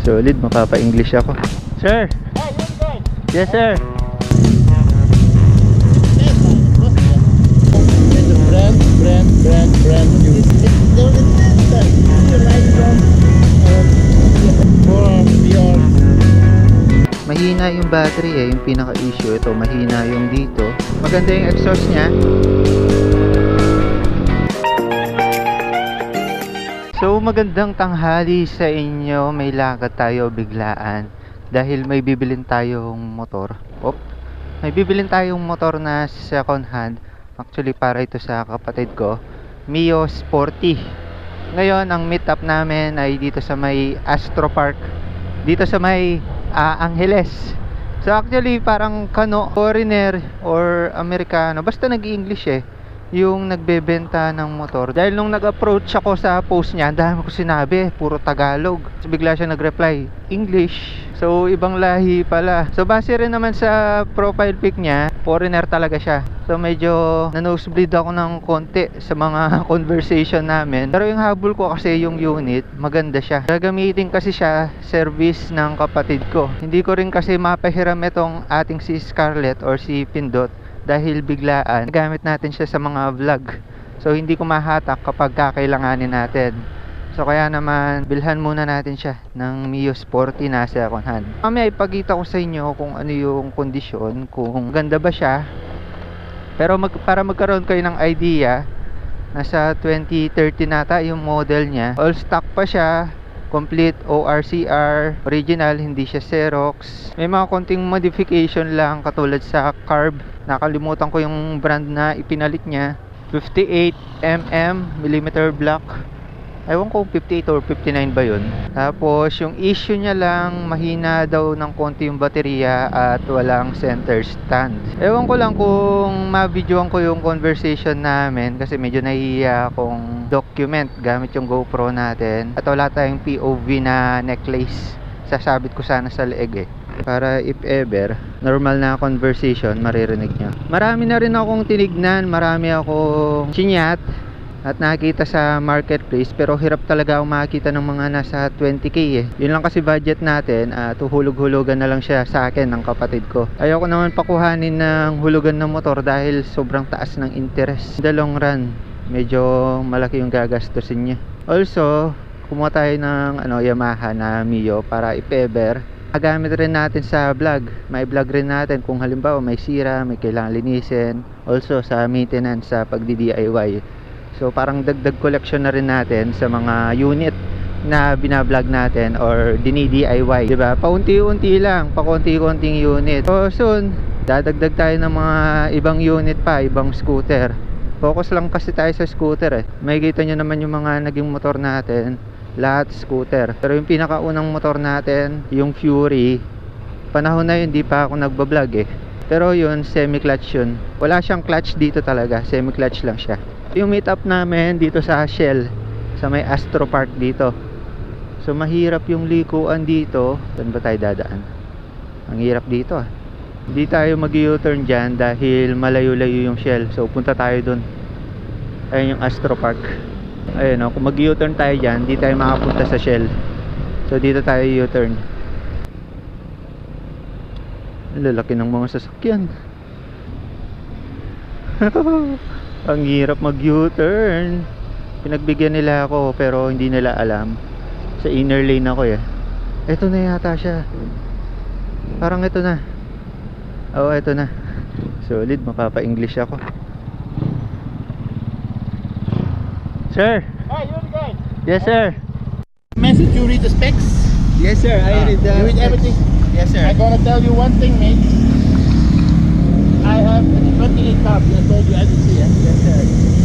Solid, mapapa-English ako. Sir! Yes, sir! brand, brand, brand, brand new. It's, it's, there is this, right from, for your Mahina yung battery eh, yung pinaka-issue. Ito, mahina yung dito. Maganda yung exhaust niya. So, magandang tanghali sa inyo. May lakad tayo biglaan. Dahil may bibilin tayong motor. Op, may bibilin tayong motor na second hand. Actually, para ito sa kapatid ko. Mio Sporty. Ngayon, ang meet up namin ay dito sa may Astro Park. Dito sa may ah, Angeles. So actually parang kano, foreigner or Amerikano, basta nag-English eh yung nagbebenta ng motor. Dahil nung nag-approach ako sa post niya, dami ko sinabi, puro Tagalog. So, bigla siya nag-reply, English. So, ibang lahi pala. So, base rin naman sa profile pic niya, foreigner talaga siya. So, medyo na-nosebleed ako ng konti sa mga conversation namin. Pero yung habol ko kasi yung unit, maganda siya. Gagamitin kasi siya service ng kapatid ko. Hindi ko rin kasi mapahiram itong ating si Scarlett or si Pindot dahil biglaan gamit natin siya sa mga vlog. So hindi ko mahatak kapag kakailanganin natin. So kaya naman bilhan muna natin siya ng Mio Sporty na second hand. Mamaya ipagita ko sa inyo kung ano yung kondisyon kung ganda ba siya. Pero mag, para magkaroon kayo ng idea nasa 2030 nata yung model niya. All stock pa siya complete ORCR original hindi siya Xerox. May mga konting modification lang katulad sa carb nakalimutan ko yung brand na ipinalit niya 58mm millimeter block Ewan ko kung 58 or 59 ba yun. Tapos yung issue niya lang mahina daw ng konti yung baterya at walang center stand. Ewan ko lang kung ma-videoan ko yung conversation namin kasi medyo nahihiya akong document gamit yung GoPro natin. At wala tayong POV na necklace. Sasabit ko sana sa leeg eh para if ever normal na conversation maririnig nyo marami na rin akong tinignan marami akong chinyat at nakita sa marketplace pero hirap talaga ako makakita ng mga nasa 20k eh. Yun lang kasi budget natin at uhulog-hulugan na lang siya sa akin ng kapatid ko. Ayoko naman pakuhanin ng hulugan ng motor dahil sobrang taas ng interest. In the long run medyo malaki yung gagastusin niya. Also kumuha tayo ng ano, Yamaha na Mio para if ever Magamit rin natin sa vlog. May vlog rin natin kung halimbawa may sira, may kailangan linisin. Also sa maintenance sa pagdi-DIY. So parang dagdag collection na rin natin sa mga unit na binablog natin or dini-DIY, 'di ba? Paunti-unti lang, pakonti-konting unit. So soon, dadagdag tayo ng mga ibang unit pa, ibang scooter. Focus lang kasi tayo sa scooter eh. May kita nyo naman yung mga naging motor natin lahat scooter. Pero yung pinakaunang motor natin yung Fury panahon na yun di pa ako nagbablog eh. Pero yun semi clutch yun. Wala siyang clutch dito talaga semi clutch lang siya. Yung meet up namin dito sa Shell sa may Astro Park dito. So mahirap yung likuan dito. Saan ba tayo dadaan? Ang hirap dito ah. Hindi tayo mag u-turn dyan dahil malayo-layo yung Shell. So punta tayo dun. Ayun yung Astro Park ayun o, kung mag u-turn tayo dyan di tayo makapunta sa Shell. So dito tayo u-turn. Lalaki ng mga sasakyan. Ang hirap mag u-turn pinagbigyan nila ako pero hindi nila alam. Sa inner lane ako eh. Eto na yata siya. Parang ito na. Oo eto na. Solid. Mapapa-english ako sir Hi, you're the guy. yes sir Message, you read the specs? yes sir Ah, you read everything? yes sir. I'm gonna tell you one thing, mate. I have 28 cars, I told you as you see, eh? Yes, sir.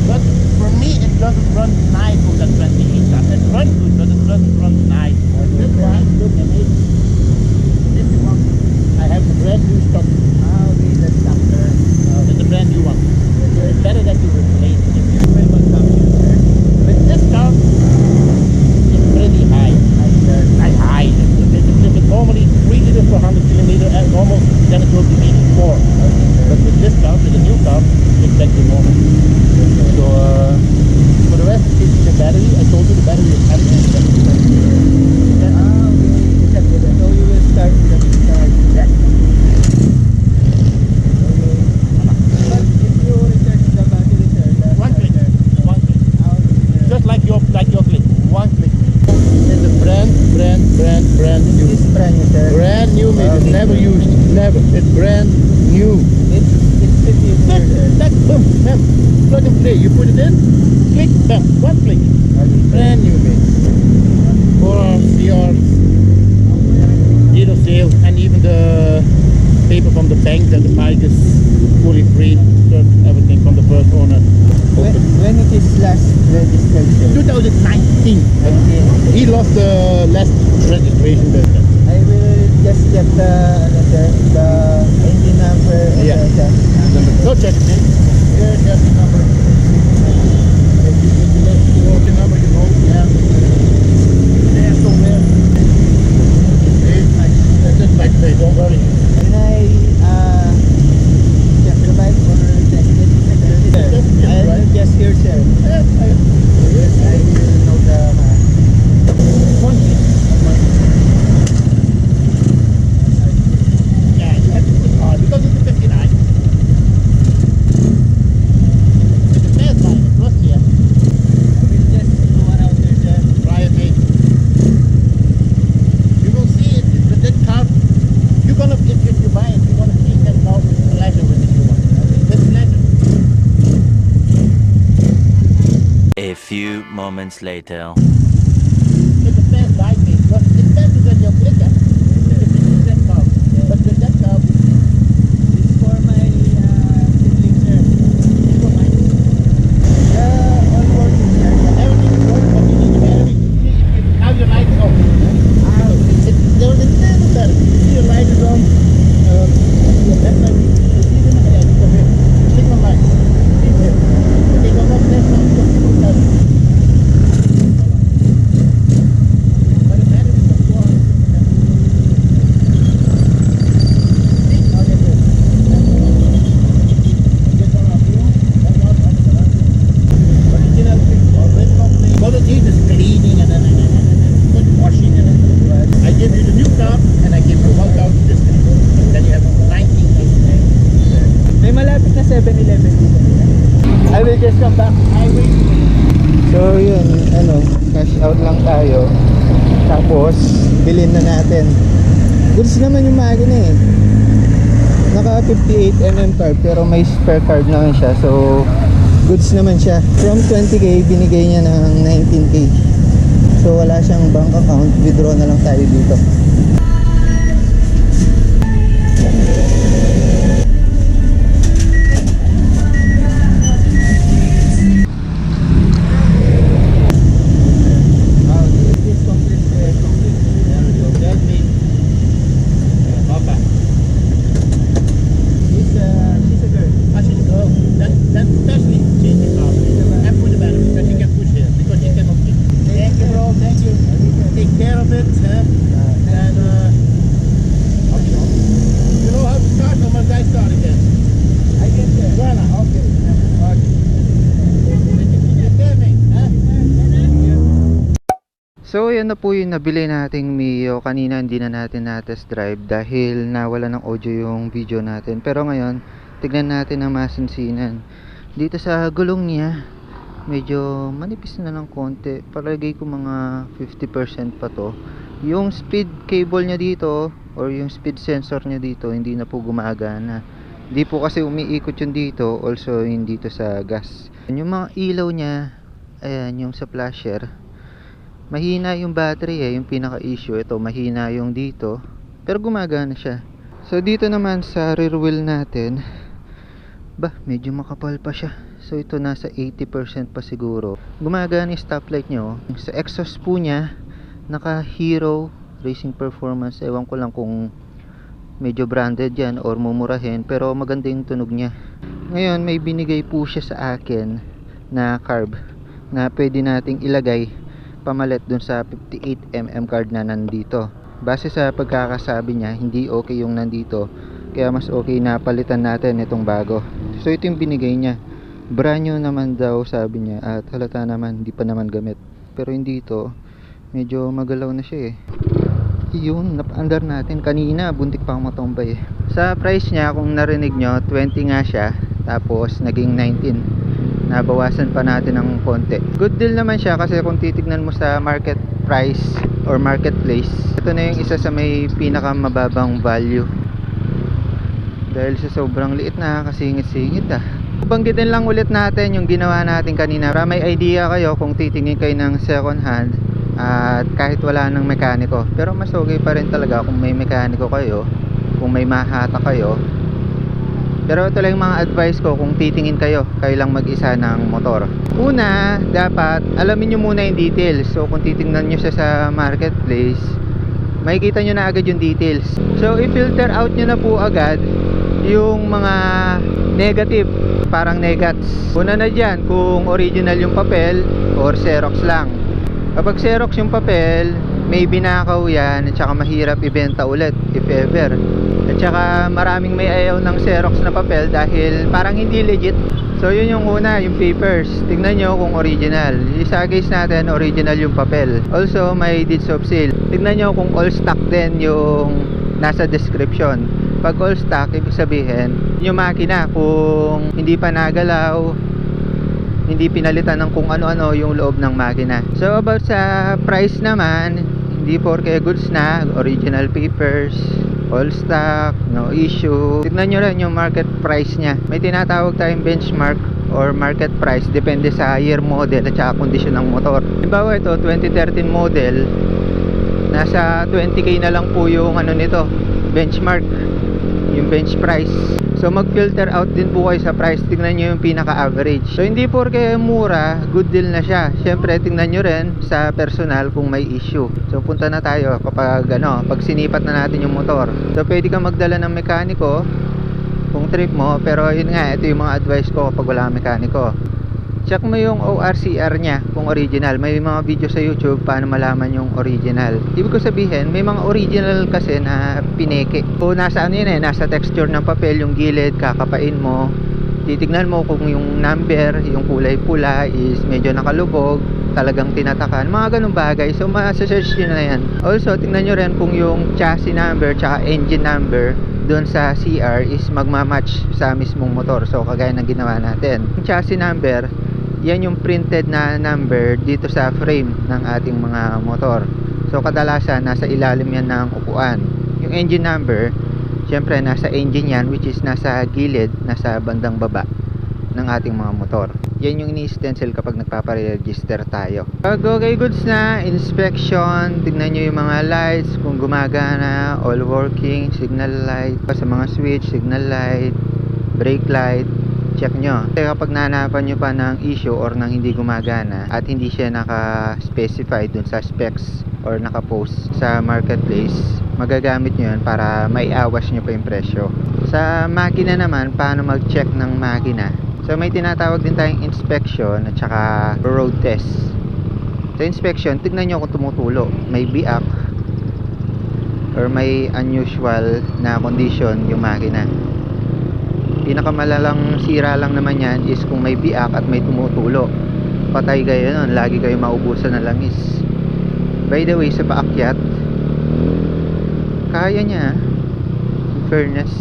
But for me, it doesn't run nice with that 28 cars. It runs good, but it doesn't run nice. This one, look at it. This one, I have the brand new stock. Ah, okay, that's after. Uh, it's a brand new one. So it's better that you replace it. Very much But this car is pretty high. High, high. If it- if it's normally 3 liters per 100 kilometer and normal, then it will be 84. But with this car, with the new car, it's back to normal. So, uh, for the rest, it's the battery. I told you the battery is 100 brand, brand new. This brand new, sir. Brand new, mate. It's Okay. never used. Never. It's brand new. It's, it's 50 years, That, sir. that, boom, bam. And play. You put it in, click, bam. One click. Brand new, mate. For CRs, zero sale, and even the paper from the bank that the bike is fully free. Everything from the first owner. When, when it is last registered, sir? 2019. Okay. He lost the last registration there. I will just get the, sir, the engine number. Yeah. the- the- check it. Here's the number. If you if you look for the number, you know, yeah. There somewhere. Hey, that's just like say, don't worry. Can I, uh, check the bike or test it? Sir, Just- just I'll drive. just here, sir. Yeah, I, Yes, I will know the, uh, one thing. Yeah, you have to put it on because it's a 59. It's a fast line, trust me. yeah. I will just go around here, sir. Try it, mate. You will see it with that car. You're gonna, if, if you buy it, you're gonna see that car with the leather with the new one. This leather. A few moments later. Goods naman yung makina eh. Naka 58mm card pero may spare card naman siya. So, goods naman siya. From 20k, binigay niya ng 19k. So, wala siyang bank account. Withdraw na lang tayo dito. So, yan na po yung nabili nating Mio. Kanina hindi na natin na-test drive dahil nawala ng audio yung video natin. Pero ngayon, tignan natin ang masinsinan. Dito sa gulong niya, medyo manipis na ng konti. Palagay ko mga 50% pa to. Yung speed cable niya dito or yung speed sensor niya dito, hindi na po gumagana. Hindi po kasi umiikot yung dito, also yung dito sa gas. Yung mga ilaw niya, ayan, yung sa flasher, mahina yung battery eh, yung pinaka issue ito, mahina yung dito. Pero gumagana siya. So dito naman sa rear wheel natin ba, medyo makapal pa siya. So ito nasa 80% pa siguro. Gumagana yung stoplight nyo sa exhaust po niya naka Hero Racing Performance. Ewan ko lang kung medyo branded yan or mumurahin pero maganda yung tunog niya. Ngayon may binigay po siya sa akin na carb na pwede nating ilagay pamalit dun sa 58mm card na nandito. Base sa pagkakasabi niya hindi okay yung nandito kaya mas okay na palitan natin itong bago. So ito yung binigay niya. Brand new naman daw sabi niya at halata naman hindi pa naman gamit. Pero hindi ito medyo magalaw na siya eh. Yun napaandar natin. Kanina buntik pa ang matombay eh. sa price niya kung narinig nyo 20 nga siya tapos naging 19 nabawasan pa natin ng konti. Good deal naman siya kasi kung titignan mo sa market price or marketplace ito na yung isa sa may pinakamababang value. Dahil sa sobrang liit na kasingit-singit ah. Banggitin lang ulit natin yung ginawa natin kanina. Para may idea kayo kung titingin kayo ng second hand at kahit wala ng mekaniko. Pero mas okay pa rin talaga kung may mekaniko kayo kung may mahata kayo pero ito lang yung mga advice ko kung titingin kayo kayo lang mag-isa ng motor. Una dapat alamin nyo muna yung details. So kung titingnan nyo siya sa marketplace makikita nyo na agad yung details. So i-filter out nyo na po agad yung mga negative parang negats. Una na dyan kung original yung papel or xerox lang. Kapag xerox yung papel may binakaw yan at saka mahirap ibenta ulit if ever at saka maraming may ayaw ng xerox na papel dahil parang hindi legit. So yun yung una yung papers. Tignan nyo kung original. Sa case natin original yung papel. Also may deeds of sale. Tignan nyo kung all stock din yung nasa description. Pag all stock ibig sabihin yung makina kung hindi pa nagalaw hindi pinalitan ng kung ano-ano yung loob ng makina. So about sa price naman hindi porke goods na original papers all stock no issue. Tignan nyo rin yung market price nya may tinatawag tayong benchmark or market price depende sa year model at saka kondisyon ng motor. Halimbawa ito 2013 model nasa 20k na lang po yung ano nito benchmark yung bench price so mag filter out din po kayo sa price. Tingnan nyo yung pinaka average so hindi porke mura good deal na siya. Syempre tingnan nyo rin sa personal kung may issue. So punta na tayo kapag ano pag sinipat na natin yung motor. So pwede kang magdala ng mekaniko kung trip mo. Pero yun nga ito yung mga advice ko kapag wala mekaniko check mo yung ORCR niya kung original. May mga video sa YouTube paano malaman yung original. Ibig ko sabihin may mga original kasi na pineke. O nasa ano yun eh nasa texture ng papel yung gilid kakapain mo. Titignan mo kung yung number yung kulay pula is medyo nakalubog talagang tinatakan. Mga ganung bagay. So ma-search nyo na yan. Also tingnan nyo rin kung yung chassis number tsaka engine number doon sa CR is magmamatch sa mismong motor. So kagaya ng ginawa natin. Yung chassis number yan yung printed na number dito sa frame ng ating mga motor. So kadalasan nasa ilalim yan ng upuan. Yung engine number syempre nasa engine yan which is nasa gilid nasa bandang baba ng ating mga motor. Yan yung ini-stencil kapag nagpaparegister tayo. Pag okay goods na inspection tignan nyo yung mga lights kung gumagana all working signal light. Sa mga switch signal light brake light check nyo. Kasi kapag nanapan nyo pa ng issue or nang hindi gumagana at hindi siya naka-specify dun sa specs or naka-post sa marketplace, magagamit nyo yun para maiawas nyo pa yung presyo. Sa makina naman, paano mag-check ng makina? So may tinatawag din tayong inspection at saka road test. Sa inspection, tignan nyo kung tumutulo. May biak or may unusual na condition yung makina pinakamalalang sira lang naman yan is kung may biak at may tumutulo. Patay kayo nun lagi kayo maubusan ng langis. By the way sa paakyat kaya niya in fairness.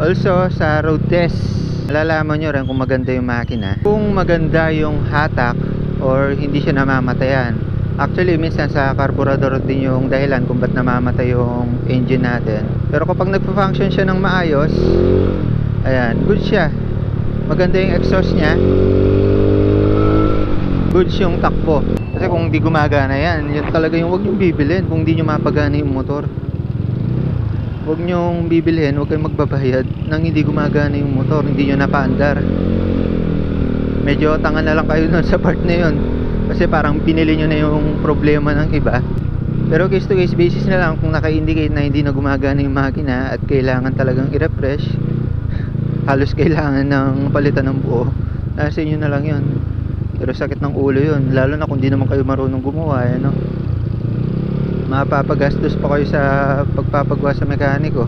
Also sa road test malalaman nyo rin kung maganda yung makina. Kung maganda yung hatak or hindi siya namamatayan Actually, minsan sa carburetor din yung dahilan kung ba't namamatay yung engine natin. Pero kapag nagpa-function siya ng maayos, ayan, good siya. Maganda yung exhaust niya. Good yung takbo. Kasi kung di gumagana yan, yan talaga yung wag niyong bibilhin kung di nyo mapagana yung motor. Huwag nyong bibilhin, huwag kayong magbabayad nang hindi gumagana yung motor, hindi nyo napaandar. Medyo tanga na lang kayo nun sa part na yun kasi parang pinili nyo na yung problema ng iba. Pero case to case basis na lang kung naka-indicate na hindi na gumagana yung makina at kailangan talagang i-refresh halos kailangan ng palitan ng buo nasa inyo na lang yun. Pero sakit ng ulo yun lalo na kung di naman kayo marunong gumawa ano mapapagastos pa kayo sa pagpapagawa sa mekaniko.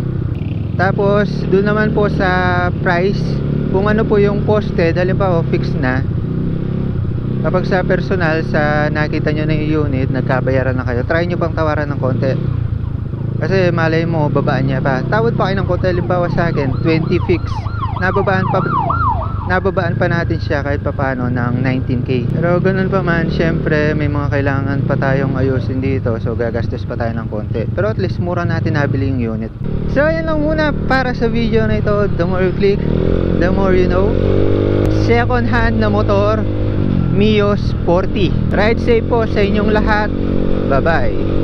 Tapos doon naman po sa price kung ano po yung poste halimbawa fixed na kapag sa personal sa nakita nyo na yung unit nagkabayaran na kayo try nyo pang tawaran ng konti kasi malay mo babaan niya pa tawad pa kayo ng konti halimbawa sa akin 20 fix nababaan pa nababaan pa natin siya kahit papano ng 19k. Pero ganun pa man, syempre may mga kailangan pa tayong ayusin dito. So gagastos pa tayo ng konti. Pero at least mura natin nabili yung unit. So yan lang muna para sa video na ito. The more you click, the more you know. Second hand na motor, Mio Sporty. Ride safe po sa inyong lahat. Bye-bye.